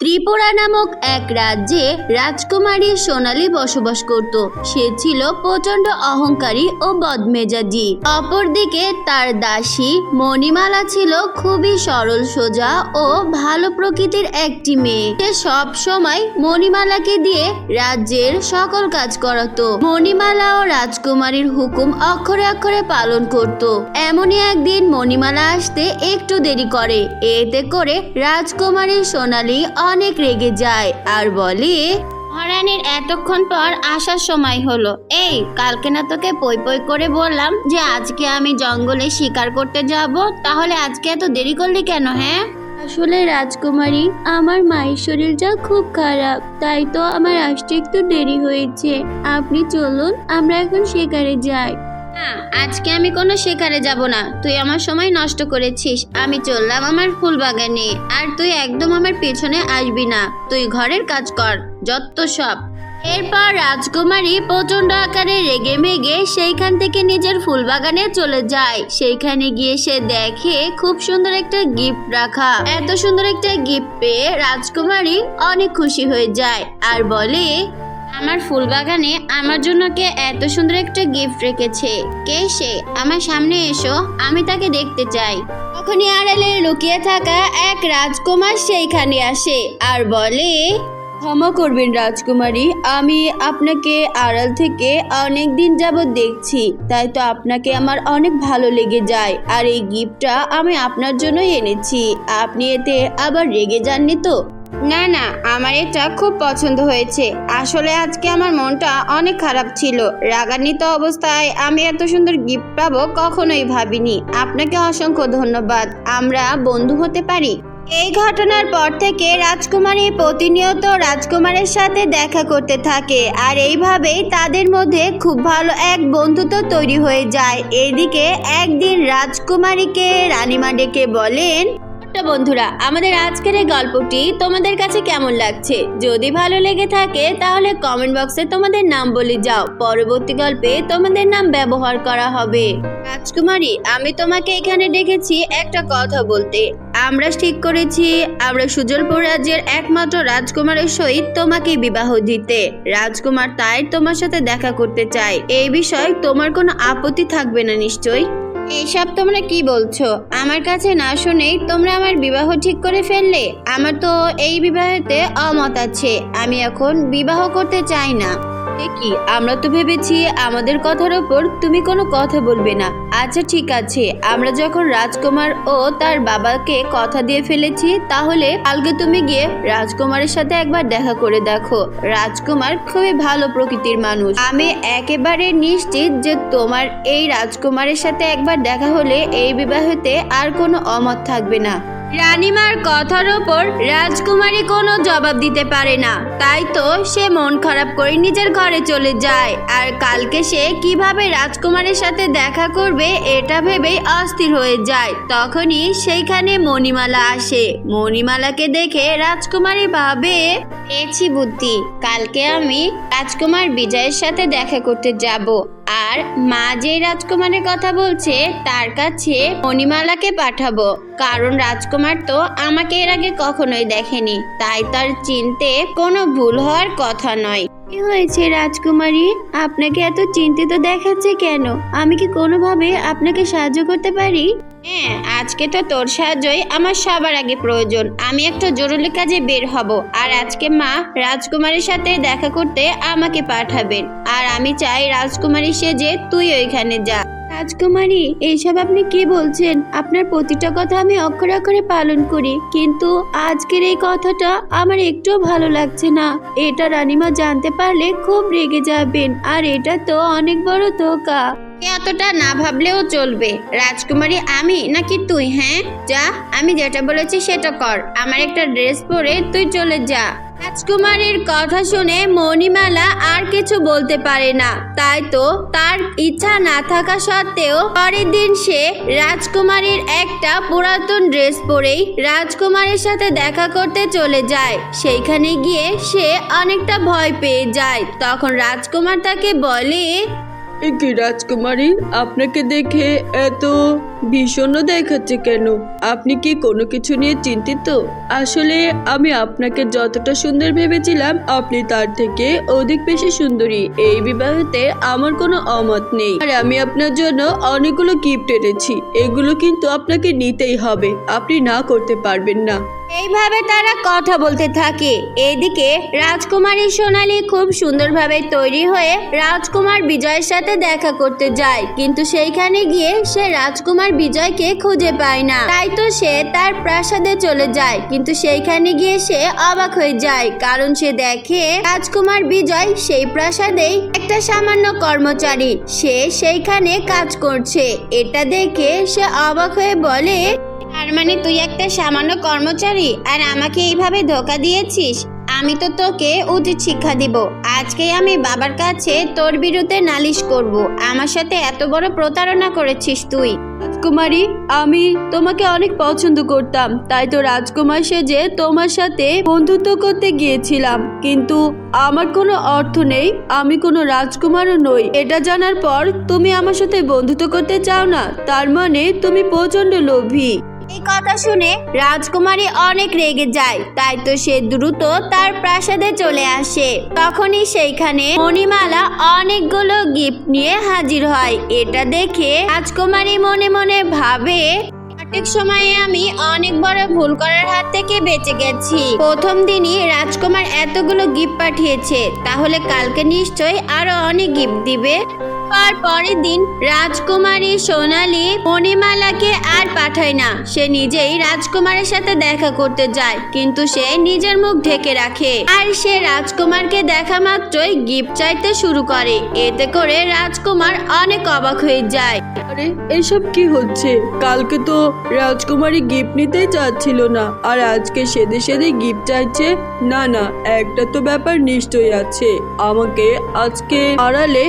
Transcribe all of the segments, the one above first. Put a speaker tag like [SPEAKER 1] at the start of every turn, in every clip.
[SPEAKER 1] ত্রিপুরা নামক এক রাজ্যে রাজকুমারী সোনালী বসবাস করত। সে ছিল প্রচণ্ড অহংকারী ও বদমেজাজি। অপরদিকে তার দাসী মণিমালা ছিল খুবই সরল, সোজা ও ভালো প্রকৃতির একটি মেয়ে। সে সব সময় মণিমালাকে দিয়ে রাজ্যের সকল কাজ করাতো। মণিমালা ও রাজকুমারীর হুকুম অক্ষরে অক্ষরে পালন করত। এমনই একদিন মণিমালা আসতে একটু দেরি করে। এতে করে রাজকুমারী সোনালী অনেক রেগে যায় আর বলে মহারানীর এতক্ষণ পর আসার সময় হলো। এই কালকে না তোকে পই পই করে বললাম যে আজকে আমি জঙ্গলে শিকার করতে যাব তাহলে আজকে এত দেরি করলি কেন হ্যাঁ? আসলে রাজকুমারী আমার মায়ের শরীরটা খুব খারাপ তাই তো আমার আসতে একটু দেরি হয়েছে। আপনি চলুন আমরা এখন শিকারে যাই। না আজকে আমি কোনো শিকারে যাব না। তুই আমার সময় নষ্ট করেছিস। আমি চললাম আমার ফুল বাগানে আর তুই একদম আমার পেছনে আসবি না। তুই ঘরের কাজ কর, যত সব। এরপর রাজকুমারী প্রচণ্ড আকারে রেগে মেগে সেইখান থেকে নিজের ফুল বাগানে চলে যায়। সেইখানে গিয়ে সে দেখে খুব সুন্দর একটা গিফট রাখা। এত সুন্দর একটা গিফট পেয়ে রাজকুমারী অনেক খুশি হয়ে যায়। আর বলে আমার ফুল বাগানে আমার জন্য কে এত সুন্দর একটা গিফট রেখেছে। কে সে? আমার সামনে এসো, আমি তাকে দেখতে চাই। তখনই আড়ালে লুকিয়ে থাকা এক রাজকুমার সেইখানে আসে আর বলে, ক্ষমা করবেন রাজকুমারী, আমি আপনাকে আড়াল থেকে অনেক দিন যাবৎ দেখছি। তাই তো আপনাকে আমার অনেক ভালো লেগে যায়। আর এই গিফটটা আমি আপনার জন্যই এনেছি। আপনি এতে আবার রেগে যাননি তো? না না, আমার এটা খুব পছন্দ হয়েছে। আসলে আজকে আমার মনটা অনেক খারাপ ছিল। রাগান্বিত অবস্থায় আমি এত সুন্দর গিফট পাবো কখনোই ভাবিনি। আপনাকে অসংখ্য ধন্যবাদ। আমরা বন্ধু হতে পারি? এই ঘটনার পর থেকে রাজকুমারী প্রতিনিয়ত রাজকুমারের সাথে দেখা করতে থাকে। আর এইভাবেই তাদের মধ্যে খুব ভালো এক বন্ধুত্ব তৈরি হয়ে যায়। এদিকে একদিন রাজকুমারীকে রানীমা ডেকে বলেন ছোট্ট বন্ধুরা, আমাদের আজকের এই গল্পটি তোমাদের কাছে কেমন লাগছে? যদি ভালো লেগে থাকে, তাহলে কমেন্ট বক্সে তোমাদের নাম বলে যাও। পরবর্তী গল্পে তোমাদের নাম ব্যবহার করা হবে। রাজকুমারী, আমি তোমাকে এখানে ডেকেছি একটা কথা বলতে। আমরা ঠিক করেছি, আমরা সুজলপুর রাজ্যের একমাত্র রাজকুমারের সহিত তোমাকে বিবাহ দিতে। রাজকুমার তাই তোমার সাথে দেখা করতে চায়। এই বিষয়ে তোমার কোনো আপত্তি থাকবে না নিশ্চয়ই? এইসব তোমরা কি বলছো? আমার কাছে না শুনেই তোমরা আমার বিবাহ ঠিক করে ফেললে? আমার তো এই বিবাহেতে অমত আছে। আমি এখন বিবাহ করতে চাই না। কি? আমরা তো ভেবেছি আমাদের কথার ওপর তুমি কোনো কথা বলবে না। আচ্ছা ঠিক আছে। আমরা যখন রাজকুমার ও তার বাবাকে কথা দিয়ে ফেলেছি, তাহলে কালকে তুমি গিয়ে রাজকুমারের সাথে একবার দেখা করে দেখো। রাজকুমার খুবই ভালো প্রকৃতির মানুষ। আমি একেবারে নিশ্চিত যে তোমার এই রাজকুমারের সাথে একবার দেখা হলে এই বিবাহতে আর কোনো অমত থাকবে না। রানীমার কথার ওপর রাজকুমারী কোনো জবাব দিতে পারে না। তাই তো সে মন খারাপ করে নিজের ঘরে চলে যায়। আর কালকে সে কীভাবে রাজকুমারের সাথে দেখা করবে, এটা ভেবেই অস্থির হয়ে যায়। তখনই সেইখানে মণিমালা আসে। মণিমালাকে দেখে রাজকুমারী ভাবে পেয়েছি বুদ্ধি, কালকে আমি রাজকুমার বিজয়ের সাথে দেখা করতে যাব। আর মা যে রাজকুমারের কথা বলছে, তার কাছে মণিমালাকে পাঠাবো। কারণ রাজকুমার তো আমাকে এর আগে কখনোই দেখেনি, তাই তার চিনতে কোনো ভুল হওয়ার কথা নয়। কি হয়েছে রাজকুমারী? আপনাকে এত চিন্তিত দেখাচ্ছে কেন? আমি কি কোনোভাবে আপনাকে সাহায্য করতে পারি? হ্যাঁ আজকে তো তোর সাহায্যই আমার সবার আগে প্রয়োজন। আমি একটা জরুরি কাজে বের হব। আর আজকে মা রাজকুমারীর সাথে দেখা করতে আমাকে পাঠাবেন। আর আমি চাই রাজকুমারী সেজে তুই ওইখানে যা। রাজকুমারী, এইসব আপনি কি বলছেন? আপনার প্রতিটা কথা আমি অক্ষরে অক্ষরে পালন করি। কিন্তু আজকের এই কথাটা আমার একটুও ভালো লাগছে না। এটা রানীমা জানতে পারলে খুব রেগে যাবেন। আর এটা তো অনেক বড় ধোকা। এতটা না ভাবলেও চলবে। রাজকুমারী, আমি নাকি তুই হ্যাঁ? যা, আমি যেটা বলেছি সেটা কর। আমার একটা ড্রেস পরে তুই চলে যা। রাজকুমারীর কথা শুনে মণিমালা আর কিছু বলতে পারে না। তাই তো তার ইচ্ছা না থাকা সত্ত্বেও পরের দিন সে রাজকুমারীর একটা পুরাতন ড্রেস পরেই রাজকুমারের সাথে দেখা করতে চলে যায়। সেইখানে গিয়ে সে অনেকটা ভয় পেয়ে যায়। তখন রাজকুমার তাকে বলে
[SPEAKER 2] কি রাজকুমারী? আপনাকে দেখে এত ভীষণ দেখাচ্ছে কেন? আপনি কি কোনো কিছু নিয়ে চিন্তিত? আসলে আমি আপনাকে যতটা সুন্দর ভেবেছিলাম, আপনি তার থেকে অধিক বেশি সুন্দরী। এই বিবাহতে আমার কোনো অমত নেই। আর আমি আপনার জন্য অনেকগুলো গিফট এনেছি। এগুলো কিন্তু আপনাকে নিতেই হবে। আপনি না করতে পারবেন না।
[SPEAKER 1] এইভাবে তারা কথা বলতে থাকে। এদিকে রাজকুমারী সোনালী খুব সুন্দরভাবে তৈরি হয়ে রাজকুমার বিজয়ের সাথে দেখা করতে যায়। কিন্তু সেইখানে গিয়ে সে রাজকুমার বিজয়কে খুঁজে পায় না। তাই তো সে তার প্রাসাদে চলে যায়, কিন্তু সেইখানে গিয়ে সে অবাক হয়ে যায়, কারণ সে দেখে রাজকুমার বিজয় সেই প্রাসাদেই একটা সামান্য কর্মচারী। সে সেইখানে কাজ করছে। এটা দেখে সে অবাক হয়ে বলে, তার মানে তুই একটা সামান্য কর্মচারী, আর আমাকে এইভাবে ধোকা দিয়েছিস? আমি তো তোকে উচিত শিক্ষা দিব। আজকে আমি বাবার কাছে তোর বিরুদ্ধে নালিশ করব। আমার সাথে এত বড় প্রতারণা করেছিস তুই।
[SPEAKER 2] রাজকুমারী, আমি তোমাকে অনেক পছন্দ করতাম। তাই তো রাজকুমার সেজে তোমার সাথে বন্ধুত্ব করতে গিয়েছিলাম। কিন্তু আমার কোনো অর্থ নেই, আমি কোনো রাজকুমারও নই। এটা জানার পর তুমি আমার সাথে বন্ধুত্ব করতে চাও না? তার মানে তুমি প্রচণ্ড লোভী।
[SPEAKER 1] এই কথা শুনে রাজকুমারী অনেক রেগে যায়। তাই তো সে দ্রুত তার প্রাসাদে চলে আসে। তখনই সেইখানে মণিমালা অনেকগুলো গিফট নিয়ে হাজির হয়। এটা দেখে রাজকুমারী মনে মনে ভাবে সঠিক সময়ে আমি অনেক বড় ভুল করার হাত থেকে বেঁচে গেছি। প্রথম দিনই রাজকুমার এতগুলো গিফট পাঠিয়েছে। তাহলে কালকে নিশ্চয়ই আরও অনেক গিফট দিবে। আর পরের দিন রাজকুমারী সোনালি মণিমালাকে আর পাঠায় না। সে নিজেই রাজকুমারের সাথে দেখা করতে যায়, কিন্তু সে নিজের মুখ ঢেকে রাখে। আর সে রাজকুমারকে দেখা মাত্রই গিফট চাইতে শুরু করে। এতে করে রাজকুমার অনেক অবাক হয়ে যায়।
[SPEAKER 2] আরে, এসব কি হচ্ছে? কালকে তো রাজকুমারী গিফট নিতে চাচ্ছিল না, আর আজকে সেদে সেদে গিফট চাইছে? না না, একটা তো ব্যাপার নিশ্চয়ই আছে। আমাকে আজকে আড়ালে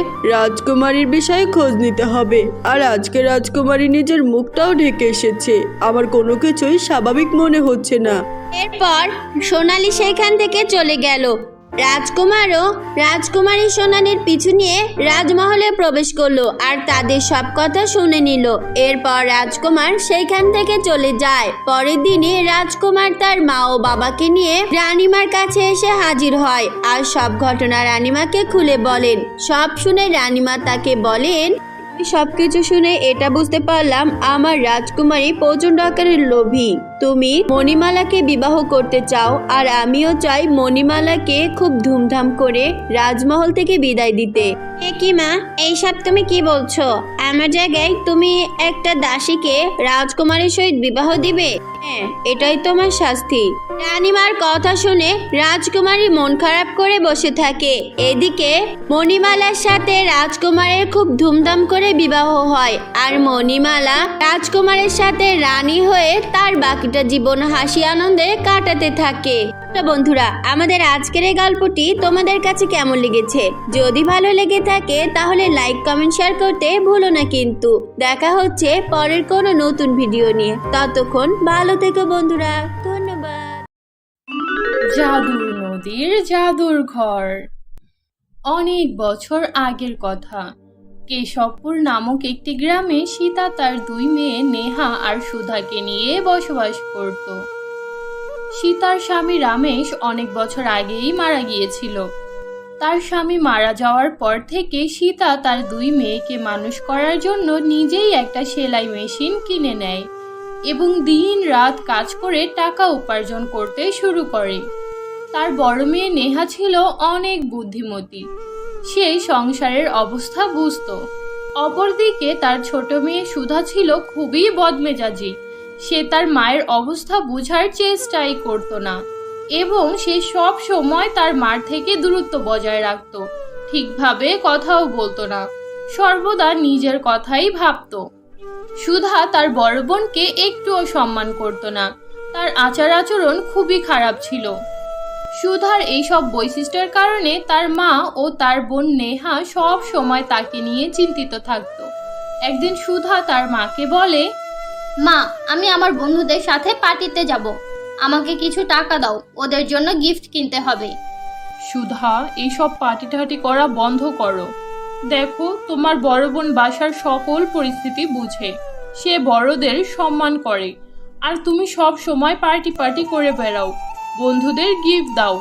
[SPEAKER 2] রাজকুমারীর বিষয়ে খোঁজ নিতে হবে। আর আজকে রাজকুমারী নিজের মুখটাও ঢেকে এসেছে। আমার কোনো কিছুই স্বাভাবিক মনে হচ্ছে না।
[SPEAKER 1] এরপর সোনালি সেখান থেকে চলে গেল। রাজকুমারও রাজকুমারী সোনালির পিছু নিয়ে রাজমহলে প্রবেশ করল আর তাদের সব কথা শুনে নিল। এরপর রাজকুমার সেইখান থেকে চলে যায়। পরের দিনে রাজকুমার তার মা ও বাবাকে নিয়ে রানিমার কাছে এসে হাজির হয় আর সব ঘটনা রানিমাকে খুলে বলেন। সব শুনে রানিমা তাকে বলেন সবকিছু শুনে এটা বুঝতে পারলাম, আমার রাজকুমারী প্রচণ্ড আকারের লোভী। তুমি মণিমালাকে বিবাহ করতে চাও, আর আমিও চাই মণিমালাকে খুব ধুমধাম করে রাজমহল থেকে বিদায় দিতে। কি মা? এইসব তুমি কি বলছো? আমার জায়গায় তুমি একটা দাসীকে রাজকুমারের সহিত বিবাহ দিবে? হ্যাঁ এটাই তোমার শাস্তি। রানীমার কথা শুনে রাজকুমারী মন খারাপ করে বসে থাকে। এদিকে মণিমালার সাথে রাজকুমারের খুব ধুমধাম করে বিবাহ হয়, আর মণিমালা রাজকুমারের সাথে রানী হয়ে তার বাকিটা জীবন হাসি আনন্দে কাটাতে থাকে। বন্ধুরা, আমাদের আজকের এই গল্পটি তোমাদের কাছে কেমন লেগেছে? যদি ভালো লেগে থাকে, তাহলে লাইক কমেন্ট শেয়ার করতে ভুলো না কিন্তু। দেখা হচ্ছে পরের কোনো নতুন ভিডিও নিয়ে। ততক্ষণ ভালো থেকো বন্ধুরা। ধন্যবাদ।
[SPEAKER 3] জাদুর নদীর জাদুর ঘর। অনেক বছর আগের কথা। কেশবপুর নামক একটি গ্রামে সীতা তার দুই মেয়ে নেহা আর সুধাকে নিয়ে বসবাস করত। সীতার স্বামী রামেশ অনেক বছর আগেই মারা গিয়েছিল। তার স্বামী মারা যাওয়ার পর থেকে সীতা তার দুই মেয়েকে মানুষ করার জন্য নিজেই একটা সেলাই মেশিন কিনে নেয় এবং দিন রাত কাজ করে টাকা উপার্জন করতে শুরু করে। তার বড় মেয়ে নেহা ছিল অনেক বুদ্ধিমতী। সে সংসারের অবস্থা বুঝতো। অপরদিকে তার ছোট মেয়ে সুধা ছিল খুবই বদমেজাজি। সে তার মায়ের অবস্থা বোঝার চেষ্টাই করতো না এবং সে সব সময় তার মার থেকে দূরত্ব বজায় রাখতো। ঠিকভাবে কথাও বলতো না, সর্বদা নিজের কথাই ভাবতো। সুধা তার বড় বোনকে একটুও সম্মান করত না, তার আচার আচরণ খুবই খারাপ ছিল। সুধার এইসব বৈশিষ্ট্যের কারণে তার মা ও তার বোন নেহা সব সময় তাকে নিয়ে চিন্তিত থাকতো। একদিন সুধা তার মাকে বলে
[SPEAKER 4] মা আমি আমার বন্ধুদের সাথে পার্টিতে যাব। আমাকে কিছু টাকা দাও ওদের জন্য গিফট কিনতে হবে।
[SPEAKER 3] সুধা এইসব পার্টি টাটি করা বন্ধ করো। দেখো তোমার বড় বোন বাসার সকল পরিস্থিতি বুঝে। সে বড়দের সম্মান করে। আর তুমি সব সময় পার্টি পার্টি করে বেড়াও। বন্ধুদের গিফট দাও।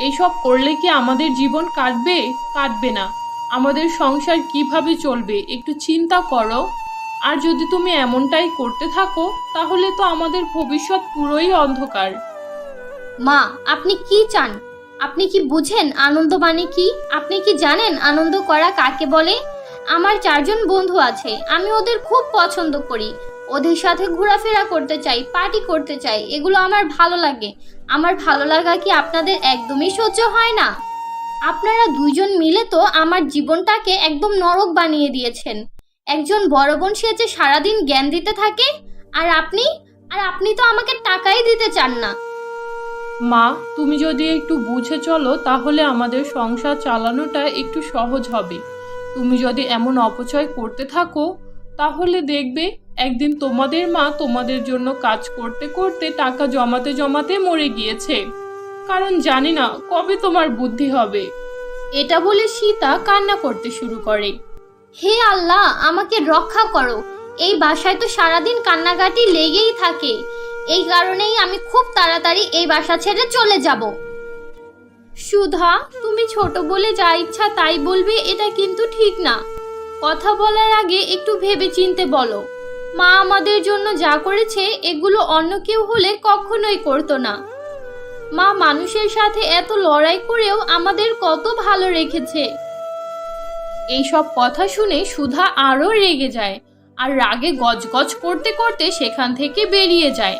[SPEAKER 3] এইসব করলে কি আমাদের জীবন কাটবে? কাটবে না। আমাদের সংসার কীভাবে চলবে, একটু চিন্তা করো। আর যদি তুমি এমনটাই করতে থাকো, তাহলে তো আমাদের ভবিষ্যৎ পুরোই অন্ধকার।
[SPEAKER 4] মা, আপনি কি চান? আপনি কি বুঝেন আনন্দ মানে কি? আপনি কি জানেন আনন্দ করা কাকে বলে? আমার চারজন বন্ধু আছে, আমি ওদের খুব পছন্দ করি। ওদের সাথে ঘোরাফেরা করতে চাই পার্টি করতে চাই, এগুলো আমার ভালো লাগে। আমার ভালো লাগা কি আপনাদের একদমই সহ্য হয় না? আপনারা দুইজন মিলে তো আমার জীবনটাকে একদম নরক বানিয়ে দিয়েছেন। একজন বড় বোন সেজে সারাদিন জ্ঞান দিতে থাকে, আর আপনি? আর আপনি তো আমাকে টাকাই দিতে চান না।
[SPEAKER 3] মা, তুমি যদি একটু বুঝে চলো, তাহলে আমাদের সংসার চালানোটা একটু সহজ হবে। তুমি যদি এমন অপচয় করতে থাকো, তাহলে দেখবে একদিন তোমাদের মা তোমাদের জন্য কাজ করতে করতে টাকা জমাতে জমাতে মরে গিয়েছে। কারণ জানি না কবে তোমার বুদ্ধি হবে। এটা বলে সীতা কান্না করতে শুরু করে।
[SPEAKER 4] হে আল্লাহ আমাকে রক্ষা করো। এই বাসায় তো সারাদিন কান্নাকাটি লেগেই থাকে। এই কারণেই আমি খুব তাড়াতাড়ি এই বাসা ছেড়ে চলে যাব।
[SPEAKER 3] সুধা তুমি ছোট বলে যা ইচ্ছা তাই বলবে এটা কিন্তু ঠিক না। কথা বলার আগে একটু ভেবে চিনতে বলো। মা আমাদের জন্য যা করেছে, এগুলো অন্য কেউ হলে কখনোই করতো না। মা মানুষের সাথে এত লড়াই করেও আমাদের কত ভালো রেখেছে। এইসব কথা শুনে সুধা আরও রেগে যায় আর রাগে গজগজ করতে করতে সেখান থেকে বেরিয়ে যায়।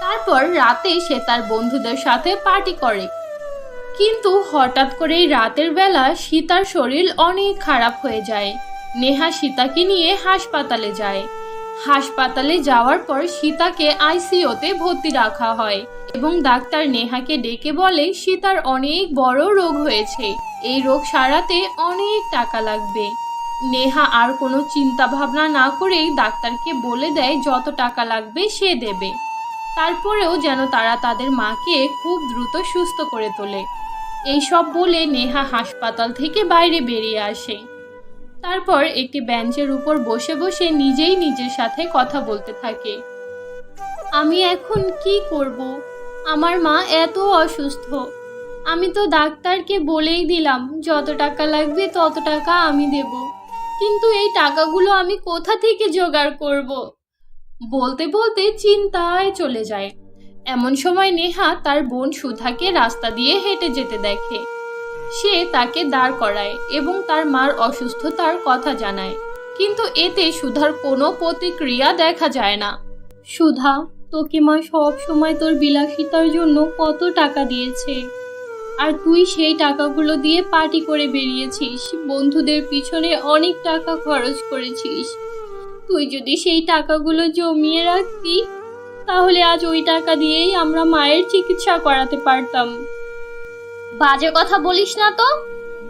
[SPEAKER 3] তারপর রাতে সে তার বন্ধুদের সাথে পার্টি করে। কিন্তু হঠাৎ করেই রাতের বেলা সীতার শরীর অনেক খারাপ হয়ে যায়। নেহা সীতাকে নিয়ে হাসপাতালে যায়। হাসপাতালে যাওয়ার পর সীতাকে আইসিইউতে ভর্তি রাখা হয় এবং ডাক্তার নেহাকে ডেকে বলে, সীতার অনেক বড় রোগ হয়েছে। এই রোগ সারাতে অনেক টাকা লাগবে। নেহা আর কোনো চিন্তা ভাবনা না করেই ডাক্তারকে বলে দেয়, যত টাকা লাগবে সে দেবে। তারপরেও যেন তারা তাদের মাকে খুব দ্রুত সুস্থ করে তোলে। এইসব বলে নেহা হাসপাতাল থেকে বাইরে বেরিয়ে আসে। তারপর একটি বেঞ্চের উপর বসে বসে নিজেই নিজের সাথে কথা বলতে থাকে। আমি এখন কি করব? আমার মা এত অসুস্থ। আমি তো ডাক্তারকে বলেই দিলাম, যত টাকা লাগবে তত টাকা আমি দেব। কিন্তু এই টাকাগুলো আমি কোথা থেকে জোগাড় করব? বলতে বলতে চিন্তায় চলে যায়। এমন সময় নেহা তার বোন সুধাকে রাস্তা দিয়ে হেঁটে যেতে দেখে। সে তাকে দাঁড় করায় এবং তার মার অসুস্থতার কথা জানায়। কিন্তু এতে সুধার কোনো প্রতিক্রিয়া দেখা যায় না। সুধা, তোকে মা সব সময় তোর বিলাসিতার জন্য কত টাকা দিয়েছে? আর তুই সেই টাকাগুলো দিয়ে পার্টি করে বেরিয়েছিস। বন্ধুদের পিছনে অনেক টাকা খরচ করেছিস। তুই যদি সেই টাকাগুলো জমিয়ে রাখতি, তাহলে আজ ওই টাকা দিয়েই আমরা মায়ের চিকিৎসা করাতে পারতাম।
[SPEAKER 4] বাজে কথা বলিস না তো?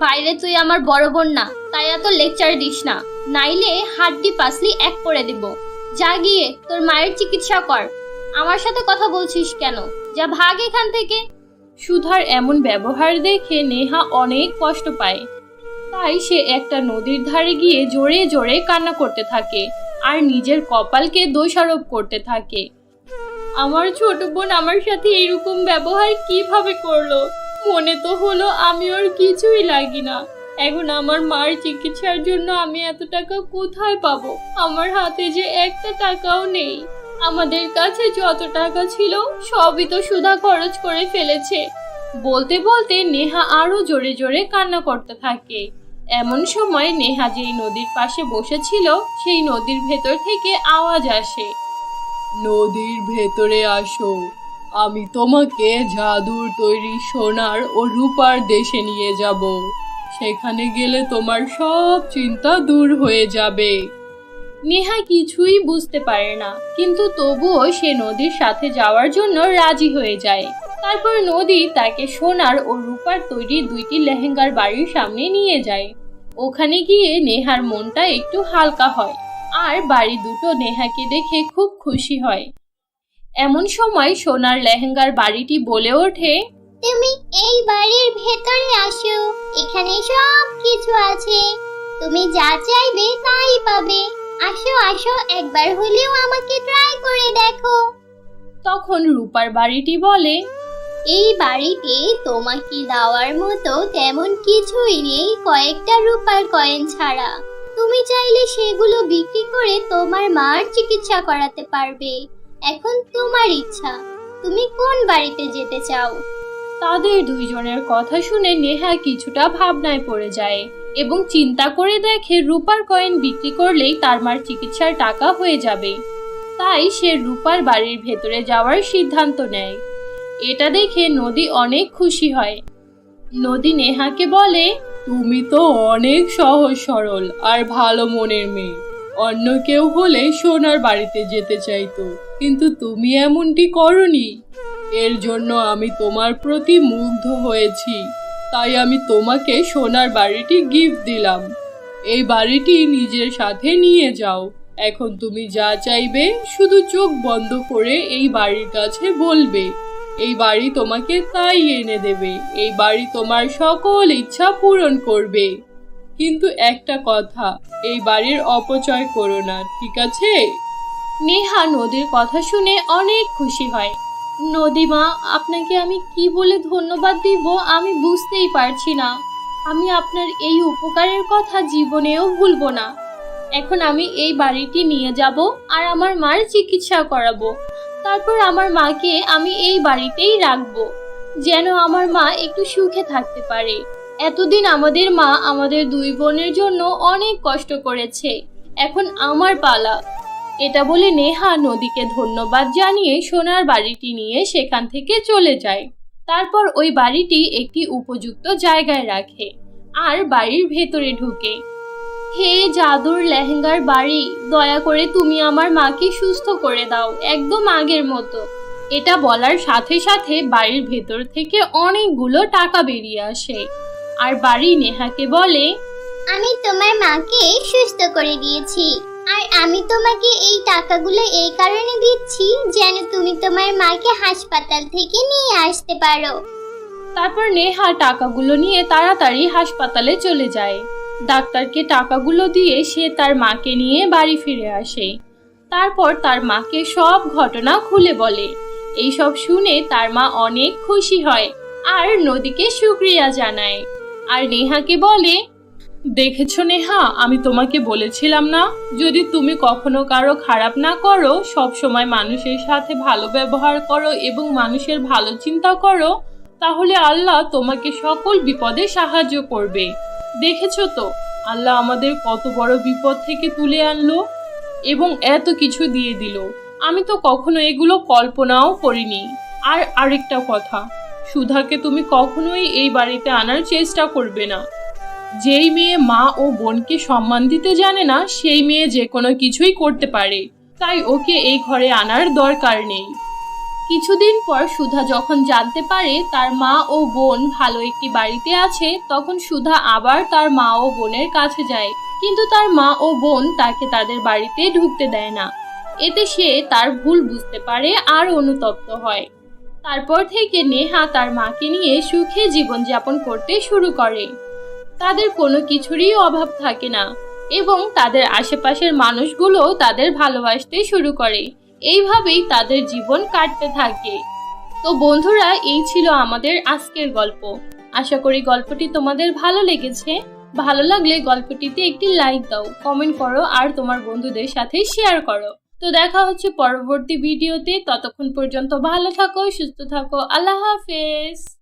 [SPEAKER 4] বাইরে তুই আমার বড় বোন না, তাই এত লেকচার দিস না। নাইলে হাড্ডি পাসলি এক করে দিব। যা গিয়ে তোর মায়ের চিকিৎসা কর। আমার সাথে কথা বলছিস কেন? যা ভাগ এখান থেকে।
[SPEAKER 3] সুধার এমন ব্যবহার দেখে নেহা অনেক কষ্ট পায়। তাই সে একটা নদীর ধারে গিয়ে জোরে জোরে কান্না করতে থাকে আর নিজের কপালকে দোষারোপ করতে থাকে। আমার ছোট বোন আমার সাথে এরকম ব্যবহার কীভাবে করল? মনে তো হলো আমি ওর কিছুই লাগি না। এখন আমার মার চিকিৎসার জন্য আমি এত টাকা কোথায় পাবো? আমার হাতে যে একটা টাকাও নেই। আমাদের কাছে যত টাকা ছিল, সবই তো সুধা খরচ করে ফেলেছে। বলতে বলতে নেহা আরও জোরে জোরে কান্না করতে থাকে। এমন সময় নেহা যেই নদীর পাশে বসেছিল, সেই নদীর ভেতর থেকে আওয়াজ আসে। নদীর ভেতরে আসো। আমি তোমাকে জাদুর তৈরি সোনার ও রূপার দেশে নিয়ে যাব। সেখানে গেলে তোমার সব চিন্তা দূর হয়ে যাবে। নেহা কিছুই বুঝতে পারে না, কিন্তু তবুও সে নদীর সাথে যাওয়ার জন্য রাজি হয়ে যায়। তারপর নদী তাকে সোনার ও রূপার তৈরি দুইটি লেহেঙ্গার বাড়ির সামনে নিয়ে যায়। ওখানে গিয়ে নেহার মনটা একটু হালকা হয়, আর বাড়ি দুটো নেহাকে দেখে খুব খুশি হয়। এমন সময় সোনার লেহেঙ্গার বাড়িটি বলে ওঠে
[SPEAKER 4] তুমি এই বাড়ির ভেতরে আসো এখানে সব কিছু আছে। তুমি যা চাইবে তাই পাবে। আসো আসো একবার হলেও আমাকে ট্রাই করে দেখো।
[SPEAKER 3] তখন রূপার বাড়িটি বলে
[SPEAKER 4] এই বাড়িতে তোমাকে দেওয়ার মতো তেমন কিছুই নেই কয়েকটা রূপার কয়েন ছাড়া। তুমি চাইলে সেগুলো বিক্রি করে তোমার মার চিকিৎসা করাতে পারবে। এখন তোমার ইচ্ছা। তুমি কোন বাড়িতে যেতে চাও?
[SPEAKER 3] তাদের দুইজনের কথা শুনে নেহা কিছুটা ভাবনায় পড়ে যায় এবং চিন্তা করে দেখে রূপার কয়েন বিক্রি করলেই তার মার চিকিৎসার টাকা হয়ে যাবে। তাই সে রূপার বাড়ির ভেতরে যাওয়ার সিদ্ধান্ত নেয়। এটা দেখে নদী অনেক খুশি হয়। নদী নেহাকে বলে, তুমি তো অনেক সহজ সরল আর ভালো মনের মেয়ে। অন্য কেউ হলে সোনার বাড়িতে যেতে চাইতো। কিন্তু তুমি এমনটি করনি। এর জন্য আমি তোমার প্রতি মুগ্ধ হয়েছি। তাই আমি তোমাকে সোনার বাড়িটি গিফট দিলাম। এই বাড়িটি নিজের সাথে নিয়ে যাও। এখন তুমি যা চাইবে শুধু চোখ বন্ধ করে এই বাড়ির কাছে বলবে। এই বাড়ি তোমাকে তাই এনে দেবে। এই বাড়ি তোমার সকল ইচ্ছা পূরণ করবে। কিন্তু একটা কথা, এই বাড়ির অপচয় করো না, ঠিক আছে? নেহা নদীর কথা শুনে অনেক খুশি হয়। নদীমা আপনাকে আমি কি বলে ধন্যবাদ দিব আমি বুঝতেই পারছি না। আমি আপনার এই উপকারের কথা জীবনেও ভুলবো না। এখন আমি এই বাড়িটি নিয়ে যাব আর আমার মার চিকিৎসা করাবো। তারপর আমার মাকে আমি এই বাড়িতেই রাখব, যেন আমার মা একটু সুখে থাকতে পারে। এতদিন আমাদের মা আমাদের দুই বোনের জন্য অনেক কষ্ট করেছে। এখন আমার পালা। এটা বলে নেহা নদীকে ধন্যবাদ জানিয়ে সোনার বাড়িটি নিয়ে সেখান থেকে চলে যায়। তারপর ওই বাড়িটি একটি উপযুক্ত জায়গায় রাখে আর বাড়ির ভেতরে ঢুকে। হে জাদুর লেহেঙ্গার বাড়ি, দয়া করে তুমি আমার মাকে সুস্থ করে দাও, একদম আগের মতো। এটা বলার সাথে সাথে বাড়ির ভেতর থেকে অনেকগুলো টাকা বেরিয়ে আসে। আর বাড়ি নেহাকে বলে,
[SPEAKER 4] আমি তোমার মাকে সুস্থ করে দিয়েছি। আর আমি তোমাকে এই টাকাগুলো এই কারণে দিচ্ছি যেন তুমি তোমার মাকে হাসপাতাল থেকে নিয়ে আসতে পারো।
[SPEAKER 3] তারপর নেহা টাকাগুলো নিয়ে তাড়াতাড়ি হাসপাতালে চলে যায়। ডাক্তারকে টাকাগুলো দিয়ে সে তার মাকে নিয়ে বাড়ি ফিরে আসে। তারপর তার মাকে সব ঘটনা খুলে বলে। এইসব শুনে তার মা অনেক খুশি হয় আর নদীকে শুক্রিয়া জানায়। আর নেহাকে বলে দেখেছ নেহা? আমি তোমাকে বলেছিলাম না? যদি তুমি কখনো কারও খারাপ না করো, সব সময় মানুষের সাথে ভালো ব্যবহার করো এবং মানুষের ভালো চিন্তা করো, তাহলে আল্লাহ তোমাকে সকল বিপদে সাহায্য করবে। দেখেছ তো, আল্লাহ আমাদের কত বড় বিপদ থেকে তুলে আনলো এবং এত কিছু দিয়ে দিল। আমি তো কখনো এগুলো কল্পনাও করিনি। আর আরেকটা কথা, সুধাকে তুমি কখনোই এই বাড়িতে আনার চেষ্টা করবে না। যেই মেয়ে মা ও বোনকে সম্মান দিতে জানে না, সেই মেয়ে যে কোনো কিছুই করতে পারে। তাই ওকে এই ঘরে আনার দরকার নেই। কিছুদিন পর সুধা যখন জানতে পারে তার মা ও বোন ভালো একটি বাড়িতে আছে, তখন সুধা আবার তার মা ও বোনের কাছে যায়। কিন্তু তার মা ও বোন তাকে তাদের বাড়িতে ঢুকতে দেয় না। এতে সে তার ভুল বুঝতে পারে আর অনুতপ্ত হয়। তারপর থেকে নেহা তার মাকে নিয়ে সুখে জীবনযাপন করতে শুরু করে। তাদের কোনো কিছুরই অভাব থাকে না এবং তাদের আশেপাশের মানুষগুলো তাদের ভালোবাসতে শুরু করে। এইভাবেই তাদের জীবন কাটতে থাকে। তো বন্ধুরা, এই ছিল আমাদের আজকের গল্প। আশা করি গল্পটি তোমাদের ভালো লেগেছে। ভালো লাগলে গল্পটিতে একটি লাইক দাও, কমেন্ট করো আর তোমার বন্ধুদের সাথে শেয়ার করো। তো দেখা হচ্ছে পরবর্তী ভিডিওতে। ততক্ষণ পর্যন্ত ভালো থাকো, সুস্থ থাকো। আল্লাহ হাফেজ।